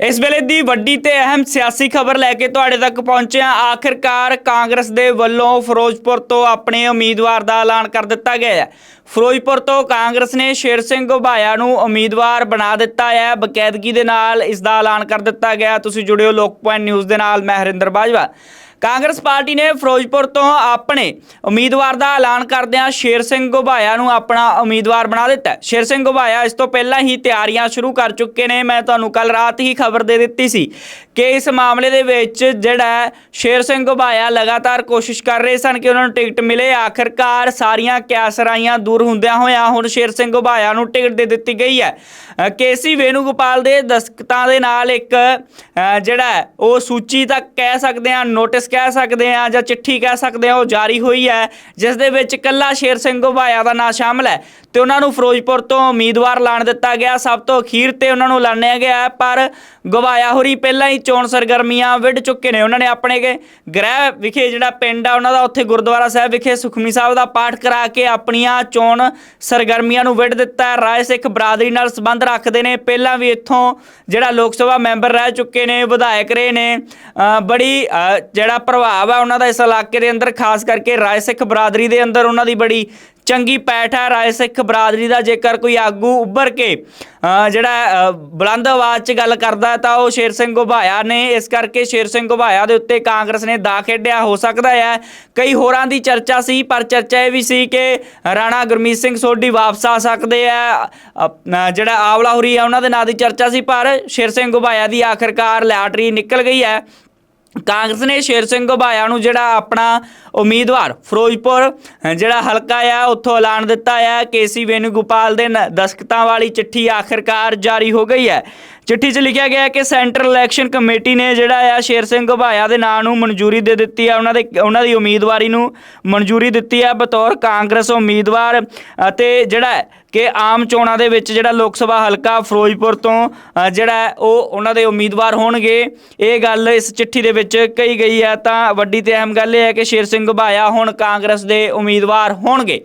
ਇਸ ਵੇਲੇ ਦੀ ਵੱਡੀ ਤੇ ਅਹਿਮ ਸਿਆਸੀ ਖਬਰ ਲੈ ਕੇ ਤੁਹਾਡੇ ਤੱਕ ਪਹੁੰਚੇ ਹਾਂ। ਆਖਿਰਕਾਰ ਕਾਂਗਰਸ ਦੇ ਵੱਲੋਂ ਫਿਰੋਜ਼ਪੁਰ ਤੋਂ ਆਪਣੇ ਉਮੀਦਵਾਰ ਦਾ ਐਲਾਨ ਕਰ ਦਿੱਤਾ ਗਿਆ ਹੈ। ਫਿਰੋਜ਼ਪੁਰ ਤੋਂ ਕਾਂਗਰਸ ਨੇ ਸ਼ੇਰ ਸਿੰਘ ਘੁਬਾਇਆ ਨੂੰ ਉਮੀਦਵਾਰ ਬਣਾ ਦਿੱਤਾ ਹੈ। ਬਕਾਇਦਗੀ ਦੇ ਨਾਲ ਇਸ ਦਾ ਐਲਾਨ ਕਰ ਦਿੱਤਾ ਗਿਆ। ਤੁਸੀਂ ਜੁੜਿਓ ਲੋਕ ਪੁਆਇੰਟ ਨਿਊਜ਼ ਦੇ ਨਾਲ, ਮੈਂ ਹਰਿੰਦਰ ਬਾਜਵਾ। ਕਾਂਗਰਸ ਪਾਰਟੀ ਨੇ ਫਿਰੋਜ਼ਪੁਰ ਤੋਂ ਆਪਣੇ ਉਮੀਦਵਾਰ ਦਾ ਐਲਾਨ ਕਰਦਿਆਂ ਸ਼ੇਰ ਸਿੰਘ ਘੁਬਾਇਆ ਨੂੰ ਆਪਣਾ ਉਮੀਦਵਾਰ ਬਣਾ ਦਿੱਤਾ ਸ਼ੇਰ ਸਿੰਘ ਘੁਬਾਇਆ ਇਸ ਤੋਂ ਪਹਿਲਾਂ ਹੀ ਤਿਆਰੀਆਂ ਸ਼ੁਰੂ ਕਰ ਚੁੱਕੇ ਨੇ। ਮੈਂ ਤੁਹਾਨੂੰ ਕੱਲ ਰਾਤ ਹੀ ਖਬਰ ਦੇ ਦਿੱਤੀ ਸੀ ਕਿ ਇਸ ਮਾਮਲੇ ਦੇ ਵਿੱਚ ਜਿਹੜਾ ਸ਼ੇਰ ਸਿੰਘ ਘੁਬਾਇਆ ਲਗਾਤਾਰ ਕੋਸ਼ਿਸ਼ ਕਰ ਰਹੇ ਸਨ ਕਿ ਉਹਨਾਂ ਨੂੰ ਟਿਕਟ ਮਿਲੇ। ਆਖਰਕਾਰ ਸਾਰੀਆਂ ਕਿਆਸਰਾਈਆਂ ਦੂਰ ਹੁੰਦਿਆਂ ਹੋਇਆਂ ਹੁਣ ਸ਼ੇਰ ਸਿੰਘ ਘੁਬਾਇਆ ਨੂੰ ਟਿਕਟ ਦੇ ਦਿੱਤੀ ਗਈ ਹੈ। ਅ, ਕੇਸੀ ਵੇਣੂਗੋਪਾਲ ਦੇ ਦਸਤਖਤਾਂ ਦੇ ਨਾਲ ਇੱਕ ਜਿਹੜਾ ਉਹ ਸੂਚੀ ਤੱਕ ਕਹਿ ਸਕਦੇ ਹਾਂ ਨੋਟਿਸ ਕਹਿ ਸਕਦੇ ਹਾਂ ਜਾਂ ਚਿੱਠੀ ਕਹਿ ਸਕਦੇ ਹਾਂ ਉਹ ਜਾਰੀ ਹੋਈ ਹੈ ਜਿਸ ਦੇ ਵਿੱਚ ਕੱਲਾ ਸ਼ੇਰ ਸਿੰਘ ਘੁਬਾਇਆ ਦਾ ਨਾਂ ਸ਼ਾਮਲ ਹੈ। ਤੇ ਉਹਨਾਂ ਨੂੰ ਫਿਰੋਜ਼ਪੁਰ ਤੋਂ ਉਮੀਦਵਾਰ ਲਾਣ ਦਿੱਤਾ ਗਿਆ ਸਭ ਤੋਂ ਅਖੀਰ ਤੇ ਉਹਨਾਂ ਨੂੰ ਲਾਣਿਆ ਗਿਆ ਹੈ, ਪਰ ਗਵਾਇਆ ਹੋਰੀ ਪਹਿਲਾਂ ਹੀ ਚੋਣ ਸਰਗਰਮੀਆਂ ਵਿੱਢ ਚੁੱਕੇ ਨੇ ਉਹਨਾਂ ਨੇ ਆਪਣੇ ਕੇ ਗ੍ਰਹਿ ਵਿਖੇ ਜਿਹੜਾ ਪਿੰਡ ਆ ਉਹਨਾਂ ਦਾ ਉੱਥੇ ਗੁਰਦੁਆਰਾ ਸਾਹਿਬ ਵਿਖੇ ਸੁਖਮੀ ਸਾਹਿਬ ਦਾ ਪਾਠ ਕਰਾ ਕੇ ਆਪਣੀਆਂ ਚੋਣ ਸਰਗਰਮੀਆਂ ਨੂੰ ਵਿੱਢ ਦਿੱਤਾ ਹੈ। ਰਾਏ ਸਿੱਖ ਬਰਾਦਰੀ ਨਾਲ ਸੰਬੰਧ ਰੱਖਦੇ ਨੇ। ਪਹਿਲਾਂ ਵੀ ਇੱਥੋਂ ਜਿਹੜਾ ਲੋਕ ਸਭਾ ਮੈਂਬਰ ਰਹਿ ਚੁੱਕੇ ਨੇ ਵਿਧਾਇਕ ਰਹੇ ਨੇ ਬੜੀ ਜਿਹੜਾ ਜਿਹੜਾ ਪ੍ਰਭਾਵ ਹੈ ਉਹਨਾਂ ਦਾ ਇਸ ਇਲਾਕੇ ਦੇ ਅੰਦਰ, ਖਾਸ ਕਰਕੇ ਰਾਏ ਸਿੱਖ ਬਰਾਦਰੀ ਦੇ ਅੰਦਰ ਉਹਨਾਂ ਦੀ ਬੜੀ ਚੰਗੀ ਪੈਠ ਹੈ ਰਾਏ ਸਿੱਖ ਬਰਾਦਰੀ ਦਾ ਜੇਕਰ ਕੋਈ ਆਗੂ ਉੱਭਰ ਕੇ ਜਿਹੜਾ ਬੁਲੰਦ ਆਵਾਜ਼ 'ਚ ਗੱਲ ਕਰਦਾ ਤਾਂ ਉਹ ਸ਼ੇਰ ਸਿੰਘ ਘੁਬਾਇਆ ਨੇ। ਇਸ ਕਰਕੇ ਸ਼ੇਰ ਸਿੰਘ ਘੁਬਾਇਆ ਦੇ ਉੱਤੇ ਕਾਂਗਰਸ ਨੇ ਦਾ ਖੇਡਿਆ। ਹੋ ਸਕਦਾ ਹੈ ਕਈ ਹੋਰਾਂ ਦੀ ਚਰਚਾ ਸੀ, ਪਰ ਚਰਚਾ ਇਹ ਵੀ ਸੀ ਕਿ ਰਾਣਾ ਗੁਰਮੀਤ ਸਿੰਘ ਸੋਢੀ ਵਾਪਸ ਆ ਸਕਦੇ ਆ। ਜਿਹੜਾ ਆਵਲਾ ਹੋਰੀ ਹੈ ਉਹਨਾਂ ਦੇ ਨਾਂ ਦੀ ਚਰਚਾ ਸੀ, ਪਰ ਸ਼ੇਰ ਸਿੰਘ ਘੁਬਾਇਆ ਦੀ ਆਖਰਕਾਰ ਲੈਟਰੀ ਨਿਕਲ ਗਈ ਹੈ। ਕਾਂਗਰਸ ਨੇ ਸ਼ੇਰ ਸਿੰਘ ਘੁਬਾਇਆ ਨੂੰ ਜਿਹੜਾ ਆਪਣਾ ਉਮੀਦਵਾਰ ਫਿਰੋਜ਼ਪੁਰ ਜਿਹੜਾ ਹਲਕਾ ਆ, ਉੱਥੋਂ ਐਲਾਨ ਦਿੱਤਾ ਆ। ਕੇਸੀ ਵੇਣੂਗੋਪਾਲ ਦੇ ਨ- ਦਸਖਤਾਂ ਵਾਲੀ ਚਿੱਠੀ ਆਖਰਕਾਰ ਜਾਰੀ ਹੋ ਗਈ ਹੈ। ਚਿੱਠੀ 'ਚ ਲਿਖਿਆ ਗਿਆ ਕਿ ਸੈਂਟਰਲ ਇਲੈਕਸ਼ਨ ਕਮੇਟੀ ਨੇ ਜਿਹੜਾ ਆ, ਸ਼ੇਰ ਸਿੰਘ ਘੁਬਾਇਆ ਦੇ ਨਾਂ ਨੂੰ ਮਨਜ਼ੂਰੀ ਦੇ ਦਿੱਤੀ ਆ। ਉਹਨਾਂ ਦੇ, ਉਹਨਾਂ ਦੀ ਉਮੀਦਵਾਰੀ ਨੂੰ ਮਨਜ਼ੂਰੀ ਦਿੱਤੀ ਆ। ਬਤੌਰ ਕਾਂਗਰਸ ਉਮੀਦਵਾਰ ਅਤੇ ਜਿਹੜਾ ਕਿ ਆਮ ਚੋਣਾਂ ਦੇ ਵਿੱਚ ਜਿਹੜਾ ਲੋਕ ਸਭਾ ਹਲਕਾ ਫਿਰੋਜ਼ਪੁਰ ਤੋਂ ਜਿਹੜਾ ਉਹ ਉਹਨਾਂ ਦੇ ਉਮੀਦਵਾਰ ਹੋਣਗੇ। ਇਹ ਗੱਲ ਇਸ ਚਿੱਠੀ ਦੇ ਵਿੱਚ ਵਿੱਚ ਕਹੀ ਗਈ ਹੈ, ਤਾਂ ਵੱਡੀ ਤੇ ਅਹਿਮ ਗੱਲ ਇਹ ਹੈ ਕਿ ਸ਼ੇਰ ਸਿੰਘ ਘੁਬਾਇਆ, ਹੁਣ ਕਾਂਗਰਸ ਦੇ ਉਮੀਦਵਾਰ ਹੋਣਗੇ।